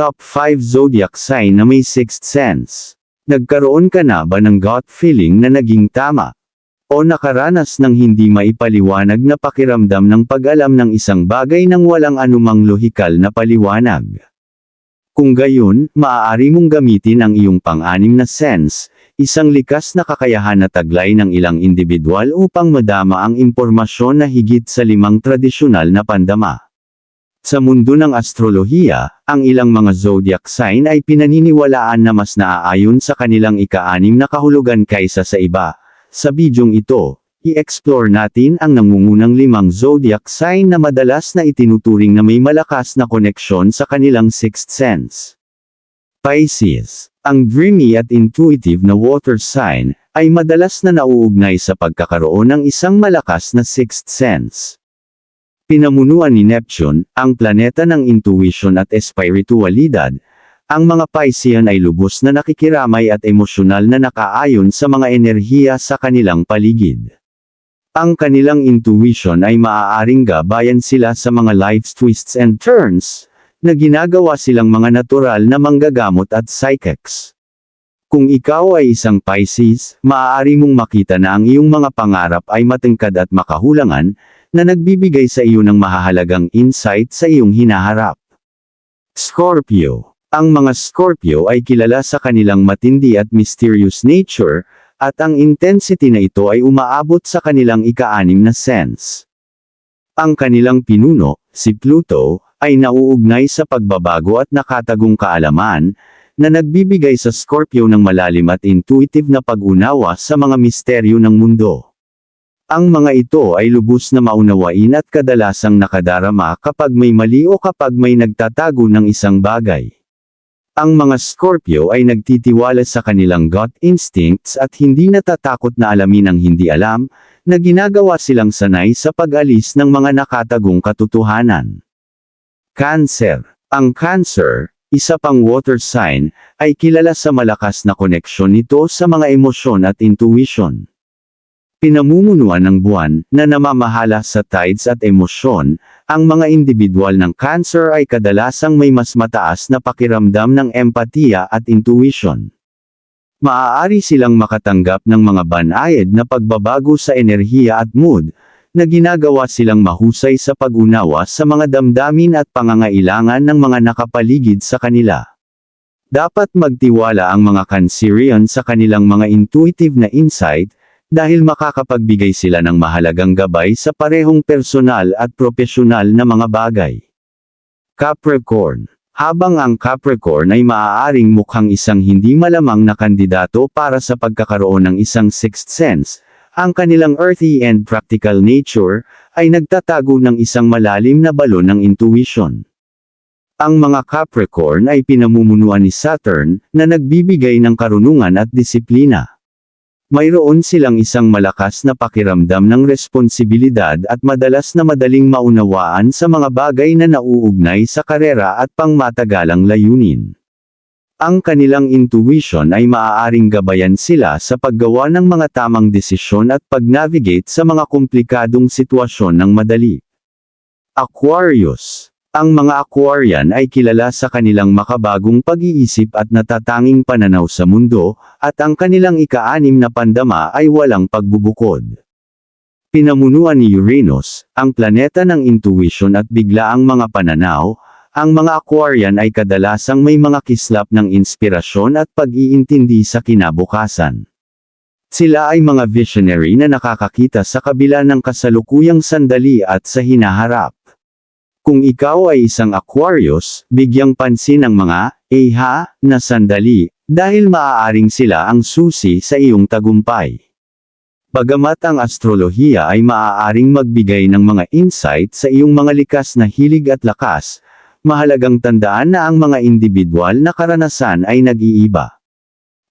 Top 5 Zodiac Sign na may sixth sense. Nagkaroon ka na ba ng gut feeling na naging tama? O nakaranas ng hindi maipaliwanag na pakiramdam ng pag-alam ng isang bagay nang walang anumang lohikal na paliwanag? Kung gayon, maaari mong gamitin ang iyong pang-anim na sense, isang likas na kakayahan na taglay ng ilang individual upang madama ang impormasyon na higit sa limang tradisyonal na pandama. Sa mundo ng astrolohiya, ang ilang mga zodiac sign ay pinaniniwalaan na mas naaayon sa kanilang ika-anim na kahulugan kaysa sa iba. Sa bidyong ito, i-explore natin ang nangungunang limang zodiac sign na madalas na itinuturing na may malakas na koneksyon sa kanilang sixth sense. Pisces, ang dreamy at intuitive na water sign, ay madalas na nauugnay sa pagkakaroon ng isang malakas na sixth sense. Pinamunuan ni Neptune, ang planeta ng intuition at espiritualidad, ang mga Piscean ay lubos na nakikiramay at emosyonal na nakaayon sa mga enerhiya sa kanilang paligid. Ang kanilang intuition ay maaaring gabayan sila sa mga life's twists and turns, na ginagawa silang mga natural na manggagamot at psychics. Kung ikaw ay isang Pisces, maaari mong makita na ang iyong mga pangarap ay matingkad at makahulangan, na nagbibigay sa iyo ng mahahalagang insight sa iyong hinaharap. Scorpio Ang mga Scorpio ay kilala sa kanilang matindi at mysterious nature, at ang intensity na ito ay umaabot sa kanilang ika-anim na sense. Ang kanilang pinuno, si Pluto, ay nauugnay sa pagbabago at nakatagong kaalaman, na nagbibigay sa Scorpio ng malalim at intuitive na pag-unawa sa mga misteryo ng mundo. Ang mga ito ay lubos na maunawain at kadalasang nakadarama kapag may mali o kapag may nagtatago ng isang bagay. Ang mga Scorpio ay nagtitiwala sa kanilang gut instincts at hindi natatakot na alamin ang hindi alam, na ginagawa silang sanay sa pag-alis ng mga nakatagong katotohanan. Cancer Ang Cancer, isa pang water sign, ay kilala sa malakas na koneksyon nito sa mga emosyon at intuition. Pinamumunuan ng buwan, na namamahala sa tides at emosyon, ang mga individual ng cancer ay kadalasang may mas mataas na pakiramdam ng empatiya at intuition. Maaari silang makatanggap ng mga banayad na pagbabago sa enerhiya at mood, na ginagawa silang mahusay sa pag-unawa sa mga damdamin at pangangailangan ng mga nakapaligid sa kanila. Dapat magtiwala ang mga Cancerian sa kanilang mga intuitive na insight, dahil makakapagbigay sila ng mahalagang gabay sa parehong personal at profesional na mga bagay. Capricorn Habang ang Capricorn ay maaaring mukhang isang hindi malamang na kandidato para sa pagkakaroon ng isang sixth sense, ang kanilang earthy and practical nature, ay nagtatago ng isang malalim na balon ng intuition. Ang mga Capricorn ay pinamumunuan ni Saturn, na nagbibigay ng karunungan at disiplina. Mayroon silang isang malakas na pakiramdam ng responsibilidad at madalas na madaling maunawaan sa mga bagay na nauugnay sa karera at pangmatagalang layunin. Ang kanilang intuition ay maaaring gabayan sila sa paggawa ng mga tamang desisyon at pag-navigate sa mga komplikadong sitwasyon ng madali. Aquarius ang mga Aquarian ay kilala sa kanilang makabagong pag-iisip at natatanging pananaw sa mundo, at ang kanilang ika-anim na pandama ay walang pagbubukod. Pinamunuan ni Uranus, ang planeta ng intuition at biglaang mga pananaw, ang mga Aquarian ay kadalasang may mga kislap ng inspirasyon at pag-iintindi sa kinabukasan. Sila ay mga visionary na nakakakita sa kabila ng kasalukuyang sandali at sa hinaharap. Kung ikaw ay isang Aquarius, bigyang pansin ang mga eha na sandali, dahil maaaring sila ang susi sa iyong tagumpay. Bagamat ang astrolohiya ay maaaring magbigay ng mga insight sa iyong mga likas na hilig at lakas, mahalagang tandaan na ang mga individual na karanasan ay nag-iiba.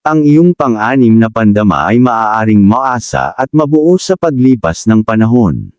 Ang iyong pang-anim na pandama ay maaaring maasa at mabuo sa paglipas ng panahon.